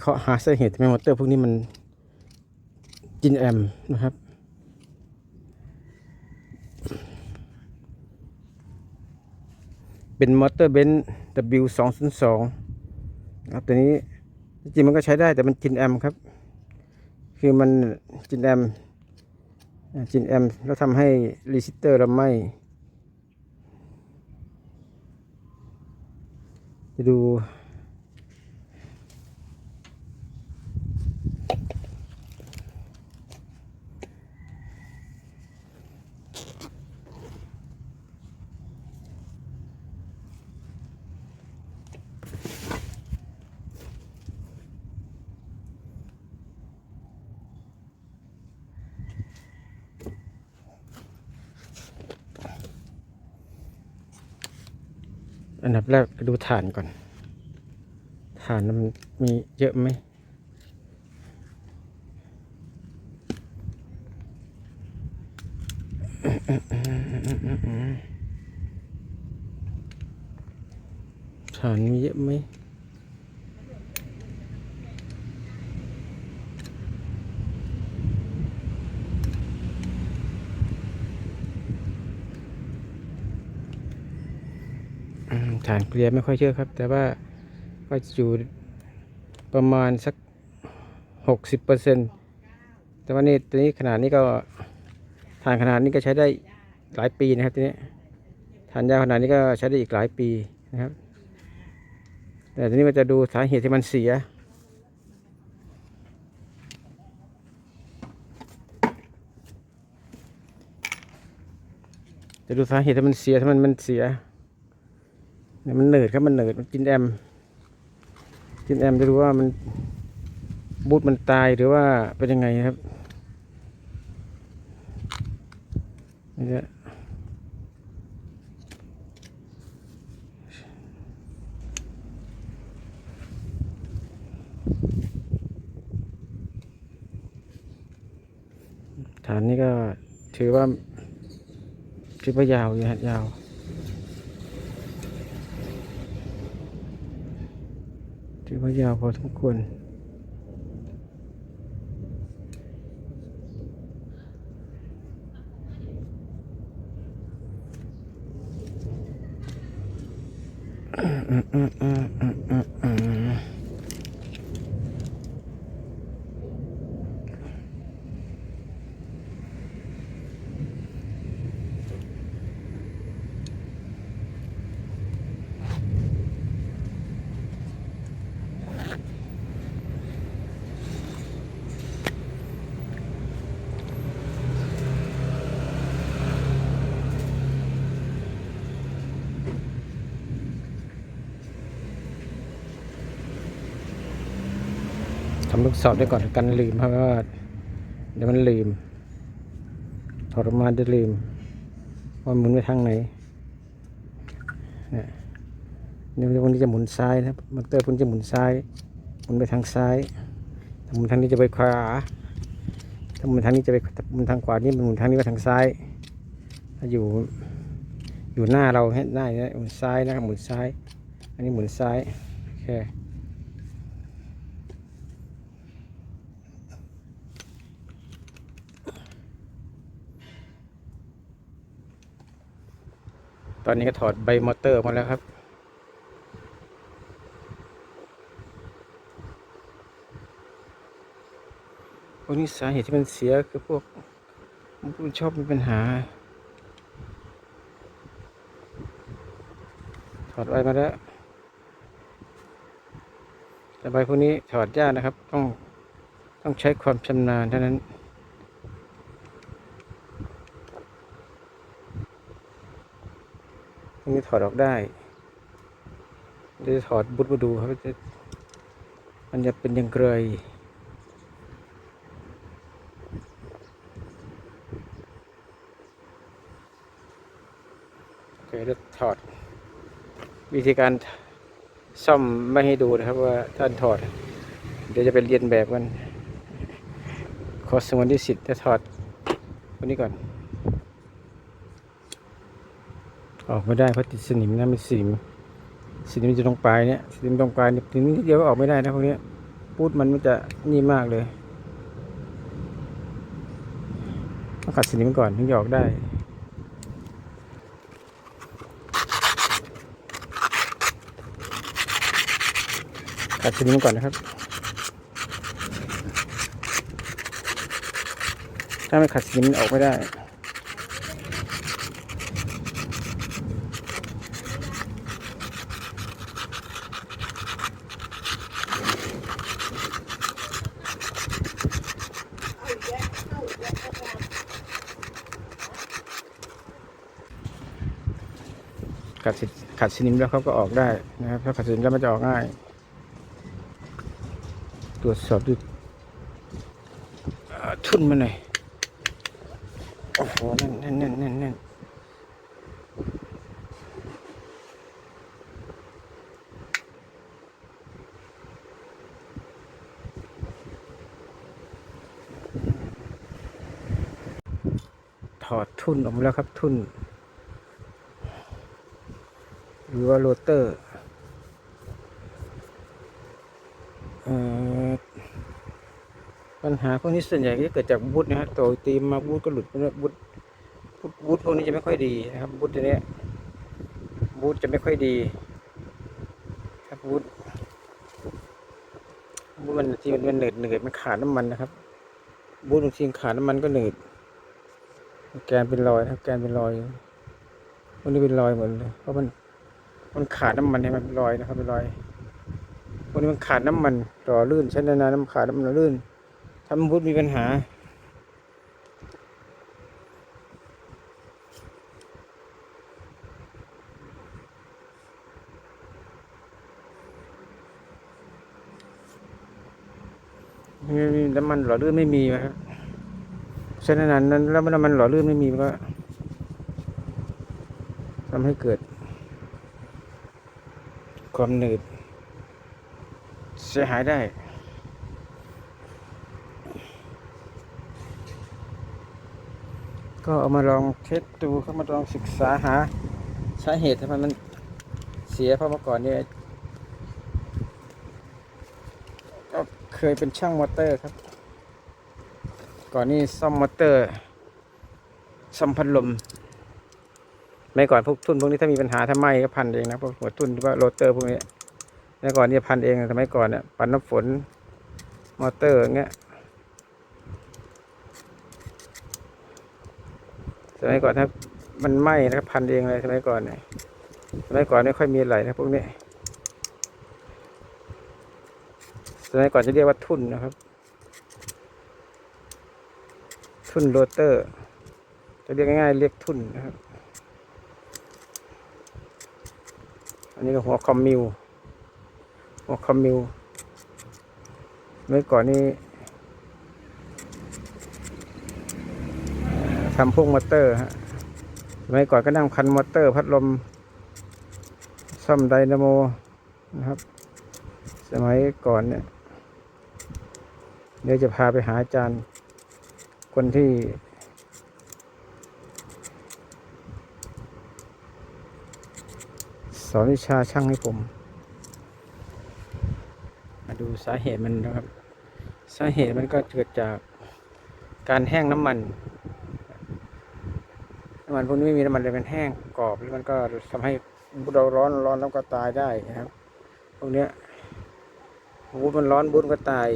เคราะห์หาสาเหตุทำไมมอเตอร์พวกนี้มันกินแอมนะครับ เป็นมอเตอร์เบนซ์ W 2 0 2ครับตัวนี้จริงมันก็ใช้ได้แต่มันกินแอมครับ คือมันกินแอมป์อ่ากินแอมแล้วทำให้รีสิสเตอร์เราไหมจะดู อันดับแรกดูฐานก่อน ฐานมันมีเยอะไหม ฐานมีเยอะไหมฐานเกลียร์ไม่ค่อยเยอะครับ แต่ว่าก็อยู่ประมาณสักหกสิบเปอร์เซ็นแต่ว่านี่ตัวนี้ขนาดนี้ก็ฐานขนาดนี้ก็ใช้ได้หลายปีนะครับตัวนี้ฐานยาวขนาดนี้ก็ใช้ได้อีกหลายปีนะครับ แต่ทีนี้มันจะดูสาเหตุที่มันเสีย จะดูสาเหตุที่มันเสียถ้ามันมันเสียเนี่ยมันเหนืดครับมันเหนืดมันกินแอม กินแอมจะดูว่ามันบูทมันตายหรือว่าเป็นยังไงครับนี่จะ ฐานนี้ก็ถือว่าถือว่ายาวอยู่ฮะยาว ถือว่ายาวพอสมควรทำลูกสอบได้ก่อนกันลืมเพราะว่าเดี๋ยวมันลืมถอดออกมาจะลืมว่าหมุนไปทางไหนเนี่ยเดี๋ยววันนี้จะหมุนซ้ายนะครับมอเตอร์คุณจะหมุนซ้ายหมุนไปทางซ้ายถ้าหมุนทางนี้จะไปขวาถ้าหมุนทางนี้จะไปถ้าหมุนทางขวานี่มันหมุนทางนี้ไปทางซ้ายถ้าอยู่อยู่หน้าเราให้หน้าอย่างนี้หมุนซ้ายนะครับหมุนซ้าย อันนี้หมุนซ้ายโอเค ตอนนี้ก็ถอดใบมอเตอร์ออกมาแล้วครับพวกนี้สาเหตุที่มันเสียคือพวกมันชอบมีปัญหา ถอดใบมาแล้ว แต่ใบพวกนี้ถอดยากนะครับ ต้องต้องใช้ความชำนาญเท่านั้น รงนี้ถอดออกได้เดี๋ยวจะถอดบุตรมาดูครับว่าจะมันจะเป็นยังไงโอเคแล้วถอด วิธีการซ่อมไม่ให้ดูนะครับว่าท่านถอด เดี๋ยวจะไปเรียนแบบกัน ขอสงวนที่สิทธิ์จะถอดคนนี้ก่อน ออกไม่ได้เพราะติดสนิมนะมันสนิมสนิมจะตรงปลายเนี่ยสนิมตรงปลายเนี่ยถึงนิดเดียวก็ออกไม่ได้นะพวกนี้ยปูดมันมันจะนี่มากเลยต้องขัดสนิมก่อนถึงจะออกได้ขัดสนิมก่อนนะครับ ถ้าไม่ขัดสนิมมันออกไม่ได้ ขัดสิขัดสนิมแล้วเขาก็ออกได้นะครับถ้าขัดสนิมแล้วมันจะออกง่าย ตรวจสอบดูเอ่นมาหน่อยโอ้โหแน่นแน่นแน่นแน่นแน่นถอดทุ่นออกมาแล้วครับทุ่น รือว่าโรเตอร์ปัญหาพวกนี้ส่วนใหญ่ก็เกิดจากบูทนะฮะตัวตีมมาบูทก็หลุดบูทบูทบูทพวกนี้จะไม่ค่อยดีนะครับบูทตัวนี้บูทจะไม่ค่อยดีครับบูทบูทมันที่มันเหนืดเหนืดมันขาดน้ำมันนะครับบูทบางทีขาดน้ำมันก็เหนืดแกนเป็นรอยครับแกนเป็นรอยพวกนี้เป็นรอยหมดเลยเพราะมัน มันขาดน้ำมันให้มันเป็นรอยนะครับเป็นรอยวกนี้มันขาดน้ำมันต่อลื่นใช้นานๆน้ำขาดน้ำมันลื่นทำพุทธมีปัญหาไม่มีน้ำมันหล่อลื่นไม่มีนะครับใช้นานนั้นแล้วน้ำมันหล่อลื่นไม่มีก็ทำให้เกิด ความหนืด เสียหายได้ก็เอามาลองเทสดูเข้ามาลองศึกษาหาสาเหตุทำไมมันเสียเพราะเมื่อก่อนเนี่ยก็เคยเป็นช่างมอเตอร์ครับ ก่อนนี้ซ่อมมอเตอร์ซ่อมพัดลม ไม่ก่อนพวกทุนพวกนี้ถ้ามีปัญหาถ้าไหม้ก็พันเองนะพวกหัวทุนหรือว่าโรเตอร์พวกนี้เมื่อก่อนเนี่ยพันเองสมัยก่อนเนี่ยปันน้ำฝนมอเตอร์อย่างเงี้ยสมัยก่อนถ้ามันไหม้นะครับพันเองเลยสมัยก่อนเนี่ยสมัยก่อนไม่ค่อยมีอะไรนะพวกนี้สมัยก่อนจะเรียกว่าทุนนะครับ ทุนโรเตอร์ จะเรียกง่ายๆเรียกทุนนะครับ อันนี้ก็หัวคอมมิว หัวคอมมิว เมื่อก่อนนี้ทำพวกมอเตอร์ฮะสมัยก่อนก็นั่งคันมอเตอร์ พัดลม ซ่อมไดนาโมนะครับ สมัยก่อนเนี่ย เดี๋ยวจะพาไปหาอาจารย์ คนที่ สอนวิชาช่างให้ผม มาดูสาเหตุมันนะครับ สาเหตุมันก็เกิดจากการแห้งน้ำมัน น้ำมันพวกนี้ไม่มีน้ำมันเลยมันแห้งกรอบแล้วมันก็ทำให้เราร้อนร้อนแล้วก็ตายได้นะครับพวกเนี้ยบูดมันร้อนบูดมันก็ตาย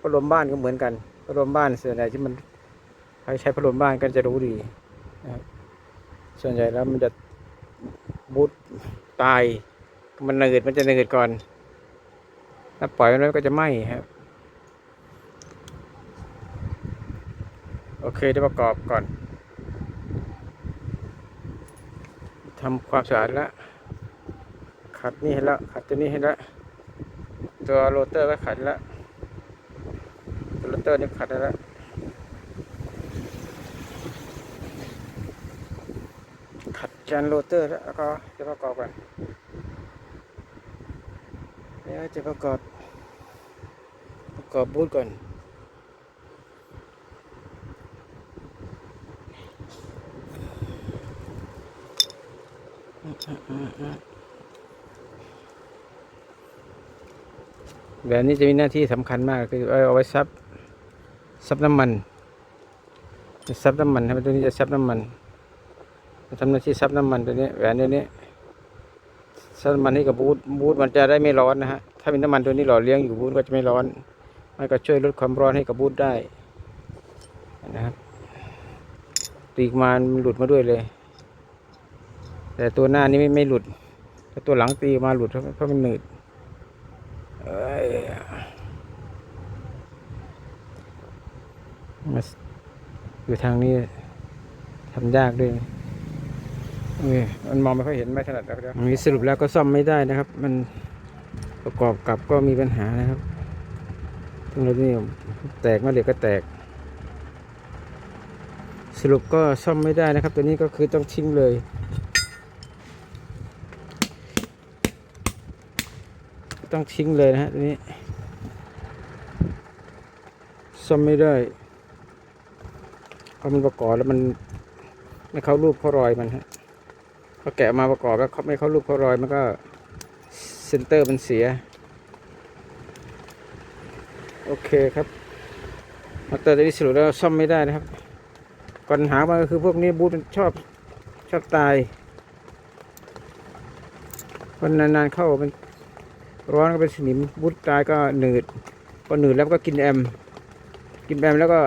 พัดลมบ้านก็เหมือนกันพัดลมบ้านส่วนใหญ่ที่มันใครใช้พัดลมบ้านก็จะรู้ดีนะครับส่วนใหญ่แล้วมันจะ บูดตาย มันหนืดมันจะหนืดก่อน ถ้าปล่อยมันไว้ก็จะไหม้ครับ โอเคได้ประกอบก่อนทำความสะอาดแล้วขัดนี่ให้แล้วขัดตัวนี้ให้แล้วตัวโรเตอร์ก็ขัดแล้วโรเตอร์นี่ขัดแล้ว ขัดแกนโรเตอร์แล้วก็จะประกอบกันเดี๋ยวจะประกอบประกอบบูทก่อนแบบนี้จะมีหน้าที่สำคัญมากคือเอาไว้ซับซับน้ำมันจะซับน้ำมันครับตัวนี้จะซับน้ำมัน ทำหน้าที่ซับน้ำมันตัวนี้แหวนตัวนี้ซับน้ำมันให้กับบูทบูทมันจะได้ไม่ร้อนนะฮะถ้ามีน้ำมันตัวนี้หล่อเลี้ยงอยู่บูทก็จะไม่ร้อนมันก็ช่วยลดความร้อนให้กับบูทได้นะครับปีกมันหลุดมาด้วยเลย แต่ตัวหน้านี้ไม่ไม่หลุดแต่ตัวหลังตีมาหลุดเพราะเพราะมันหนืดเอ้ยมาอยู่ทางนี้ทำยากด้วย เอ้ยมันมองไม่ค่อยเห็นไม่ถนัดแล้วเดี๋ยวอันนี้สรุปแล้วก็ซ่อมไม่ได้นะครับ มันประกอบกับก็มีปัญหานะครับตรงนี้แตกแม่เหล็กก็แตก สรุปก็ซ่อมไม่ได้นะครับ ตัวนี้ก็คือต้องทิ้งเลยต้องทิ้งเลยนะฮะตัวนี้ซ่อมไม่ได้เพราะมันประกอบแล้วมันไม่เข้ารูปเข้ารอยมันฮะ พอแกะมาประกอบแล้วเขาไม่เข้ารูปเขารอยมันก็เซนเตอร์มันเสีย โอเคครับมอเตอร์ตัวนี้สรุปแล้วซ่อมไม่ได้นะครับปัญหามันก็คือพวกนี้บูทมันชอบชอบตายคนนานๆเข้ามันร้อนก็เป็นสนิมบุดตายก็หนืดพอหนืดแล้วก็กินแอม กินแอมแล้วก็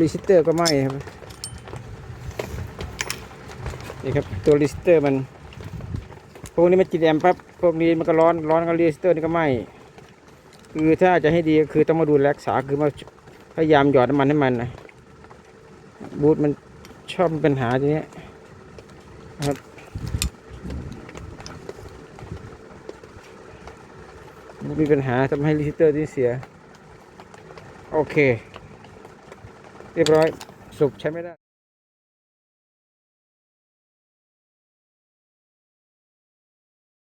รีสิสเตอร์ก็ไหม้ครับ นี่ครับตัวรีสิสเตอร์มัน พวกนี้มันกินแอมปั๊บพวกนี้มันก็ร้อนร้อนก็รีสิสเตอร์นี่ก็ไหม้คือถ้าจะให้ดีก็คือต้องมาดูแลรักษาคือมาพยายามหยอดน้ำมันให้มันนะบูทมันชอบปัญหาทีนี้ครับมีปัญหาทำให้รีสิสเตอร์ที่เสีย โอเค เรียบร้อยสุกใช้ไม่ได้